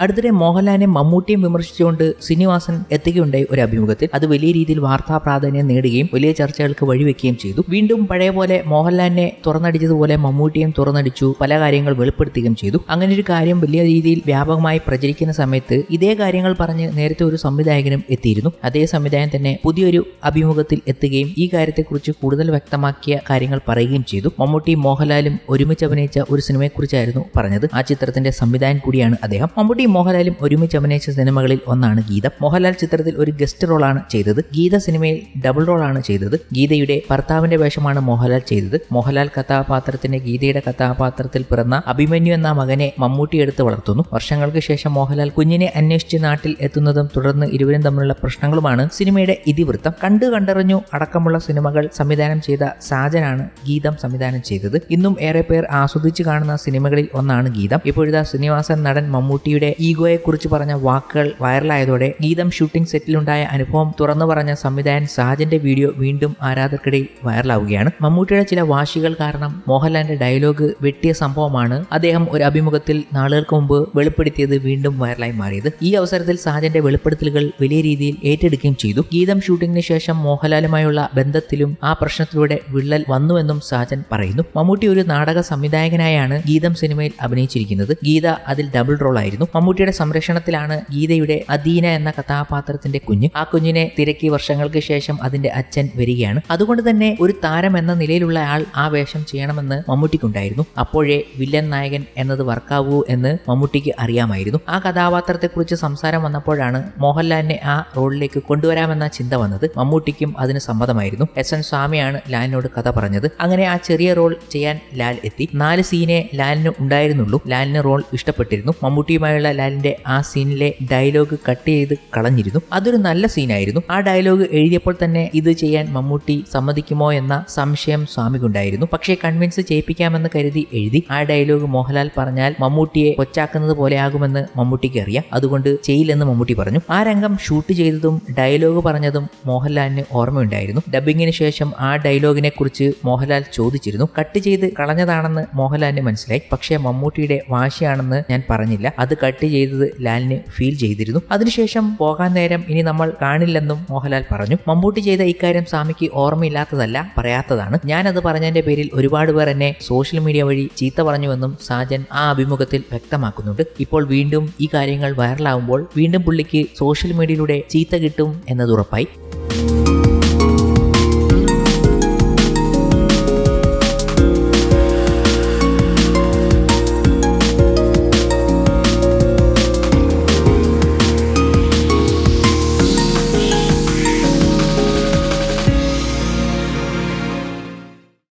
അടുത്തിടെ മോഹൻലാലിനെ മമ്മൂട്ടിയും വിമർശിച്ചുകൊണ്ട് ശ്രീനിവാസൻ എത്തുകയുണ്ടായി ഒരു അഭിമുഖത്തിൽ. അത് വലിയ രീതിയിൽ വാർത്താ പ്രാധാന്യം നേടുകയും വലിയ ചർച്ചകൾക്ക് വഴിവെക്കുകയും ചെയ്തു. വീണ്ടും പഴയ പോലെ മോഹൻലാലിനെ തുറന്നടിച്ചതുപോലെ മമ്മൂട്ടിയും തുറന്നടിച്ചു പല കാര്യങ്ങൾ വെളിപ്പെടുത്തുകയും ചെയ്തു. അങ്ങനെ ഒരു കാര്യം വലിയ രീതിയിൽ വ്യാപകമായി പ്രചരിക്കുന്ന സമയത്ത് ഇതേ കാര്യങ്ങൾ പറഞ്ഞ് നേരത്തെ ഒരു സംവിധായകനും എത്തിയിരുന്നു. അതേ സംവിധായകൻ തന്നെ പുതിയൊരു അഭിമുഖത്തിൽ എത്തുകയും ഈ കാര്യത്തെക്കുറിച്ച് കൂടുതൽ വ്യക്തമാക്കിയ കാര്യങ്ങൾ പറയുകയും ചെയ്തു. മമ്മൂട്ടി മോഹൻലാലും ഒരുമിച്ച് അഭിനയിച്ച ഒരു സിനിമയെക്കുറിച്ചായിരുന്നു പറഞ്ഞത്. ആ ചിത്രത്തിന്റെ സംവിധായകൻ കൂടിയാണ് അദ്ദേഹം. മമ്മൂട്ടി മോഹൻലാലും ഒരുമിച്ച് അഭിനയിച്ച സിനിമകളിൽ ഒന്നാണ് ഗീത. മോഹൻലാൽ ചിത്രത്തിൽ ഒരു ഗസ്റ്റ് റോളാണ് ചെയ്തത്. ഗീത സിനിമയിൽ ഡബിൾ റോളാണ് ചെയ്തത്. ഗീതയുടെ ഭർത്താവിന്റെ വേഷമാണ് മോഹൻലാൽ ചെയ്തത്. മോഹൻലാൽ കഥാപാത്രത്തിന്റെ ഗീതയുടെ കഥാപാത്രത്തിൽ പിറന്ന അഭിമന്യു എന്ന മകനെ മമ്മൂട്ടി എടുത്ത് വളർത്തുന്നു. വർഷങ്ങൾക്ക് ശേഷം മോഹൻലാൽ കുഞ്ഞിനെ അന്വേഷിച്ച് നാട്ടിൽ എത്തുന്നതും തുടർന്ന് ഇരുവരും തമ്മിലുള്ള പ്രശ്നങ്ങളുമാണ് സിനിമയുടെ ഇതിവൃത്തം. കണ്ടു കണ്ടറിഞ്ഞു അടക്കമുള്ള സിനിമകൾ സംവിധാനം ചെയ്ത സാജനാണ് ഗീതം സംവിധാനം ചെയ്തത്. ഇന്നും ഏറെ പേർ ആസ്വദിച്ചു കാണുന്ന സിനിമകളിൽ ഒന്നാണ് ഗീതം. ഇപ്പോഴത്തെ ശ്രീനിവാസൻ നടൻ മമ്മൂട്ടിയുടെ ഈഗോയെ കുറിച്ച് പറഞ്ഞ വാക്കുകൾ വൈറലായതോടെ ഗീതം ഷൂട്ടിംഗ് സെറ്റിലുണ്ടായ അനുഭവം തുറന്നു പറഞ്ഞ സംവിധായകൻ സാജന്റെ വീഡിയോ വീണ്ടും ആരാധകർക്കിടയിൽ വൈറലാവുകയാണ്. മമ്മൂട്ടിയുടെ ചില വാശികൾ കാരണം മോഹൻലാലിന്റെ ഡയലോഗ് വെട്ടിയ സംഭവമാണ് അദ്ദേഹം ഒരു അഭിമുഖത്തിൽ നാളുകൾക്ക് മുമ്പ് വെളിപ്പെടുത്തിയത് വീണ്ടും വൈറലായി മാറിയത്. ഈ അവസരത്തിൽ സാജന്റെ വെളിപ്പെടുത്തലുകൾ വലിയ രീതിയിൽ ഏറ്റെടുക്കുകയും ചെയ്തു. ഗീതം ഷൂട്ടിംഗിന് ശേഷം മോഹൻലാലുമായുള്ള ബന്ധത്തിലും ആ പ്രശ്നത്തിലൂടെ വിള്ളൽ വന്നുവെന്നും സാജൻ പറയുന്നു. മമ്മൂട്ടി ഒരു നാടക സംവിധായകനായാണ് ഗീതം സിനിമയിൽ അഭിനയിച്ചിരിക്കുന്നത്. ഗീത അതിൽ ഡബിൾ റോൾ ആയിരുന്നു മമ്മൂട്ടിയുടെ സംരക്ഷണത്തിലാണ് ഗീതയുടെ അദീന എന്ന കഥാപാത്രത്തിന്റെ കുഞ്ഞ്. ആ കുഞ്ഞിനെ തിരക്കി വർഷങ്ങൾക്ക് ശേഷം അതിന്റെ അച്ഛൻ വരികയാണ്. അതുകൊണ്ട് തന്നെ ഒരു താരം എന്ന നിലയിലുള്ള ആൾ ആ വേഷം ചെയ്യണമെന്ന് മമ്മൂട്ടിക്കുണ്ടായിരുന്നു. അപ്പോഴേ വില്ലൻ നായകൻ എന്നത് വർക്കാവൂ എന്ന് മമ്മൂട്ടിക്ക് അറിയാമായിരുന്നു. ആ കഥാപാത്രത്തെക്കുറിച്ച് സംസാരം വന്നപ്പോഴാണ് മോഹൻലാലിനെ ആ റോളിലേക്ക് കൊണ്ടുവരാമെന്ന ചിന്ത വന്നത്. മമ്മൂട്ടിക്കും അതിന് സമ്മതമായിരുന്നു. എസ് എൻ സ്വാമിയാണ് ലാലിനോട് കഥ പറഞ്ഞത്. അങ്ങനെ ആ ചെറിയ റോൾ ചെയ്യാൻ ലാൽ എത്തി. നാല് സീനെ ലാലിന് ഉണ്ടായിരുന്നുള്ളൂ. ലാലിന് റോൾ ഇഷ്ടപ്പെട്ടിരുന്നു. മമ്മൂട്ടിയുമായുള്ള ലാലിന്റെ ആ സീനിലെ ഡയലോഗ് കട്ട് ചെയ്ത് കളഞ്ഞിരുന്നു. അതൊരു നല്ല സീനായിരുന്നു. ആ ഡയലോഗ് എഴുതിയപ്പോൾ തന്നെ ഇത് ചെയ്യാൻ മമ്മൂട്ടി സമ്മതിക്കുമോ എന്ന സംശയം സ്വാമിക്കുണ്ടായിരുന്നു. പക്ഷേ കൺവിൻസ് ചെയ്യിപ്പിക്കാമെന്ന് കരുതി എഴുതി. ആ ഡയലോഗ് മോഹൻലാൽ പറഞ്ഞാൽ മമ്മൂട്ടിയെ കൊച്ചാക്കുന്നത് പോലെ ആകുമെന്ന് മമ്മൂട്ടിക്ക് അറിയാം. അതുകൊണ്ട് ചെയ്യില്ലെന്ന് മമ്മൂട്ടി പറഞ്ഞു. ആ രംഗം ഷൂട്ട് ചെയ്തതും ഡയലോഗ് പറഞ്ഞതും മോഹൻലാലിന് ഓർമ്മയുണ്ടായിരുന്നു. ഡബിങ്ങിന് ശേഷം ആ ഡയലോഗിനെ കുറിച്ച് മോഹൻലാൽ ചോദിച്ചിരുന്നു. കട്ട് ചെയ്ത് കളഞ്ഞതാണെന്ന് മോഹൻലാലിന് മനസ്സിലായി. പക്ഷേ മമ്മൂട്ടിയുടെ വാശിയാണെന്ന് ഞാൻ പറഞ്ഞില്ല. അത് കട്ട് ചെയ്തത് ലാലിന് ഫീൽ ചെയ്തിരുന്നു. അതിനുശേഷം പോകാൻ നേരം ഇനി നമ്മൾ കാണില്ലെന്നും മോഹൻലാൽ പറഞ്ഞു. മമ്മൂട്ടി ചെയ്ത ഇക്കാര്യം സ്വാമിക്ക് ഓർമ്മയില്ലാത്തതല്ല പറയാത്തതാണ്. ഞാനത് പറഞ്ഞതിന്റെ പേരിൽ ഒരുപാട് പേർ എന്നെ സോഷ്യൽ മീഡിയ വഴി ചീത്ത പറഞ്ഞുവെന്നും സാജൻ ആ അഭിമുഖത്തിൽ വ്യക്തമാക്കുന്നുണ്ട്. ഇപ്പോൾ വീണ്ടും ഈ കാര്യങ്ങൾ വൈറലാവുമ്പോൾ വീണ്ടും പുള്ളിക്ക് സോഷ്യൽ മീഡിയയിലൂടെ ചീത്ത കിട്ടും എന്നത് ഉറപ്പായി.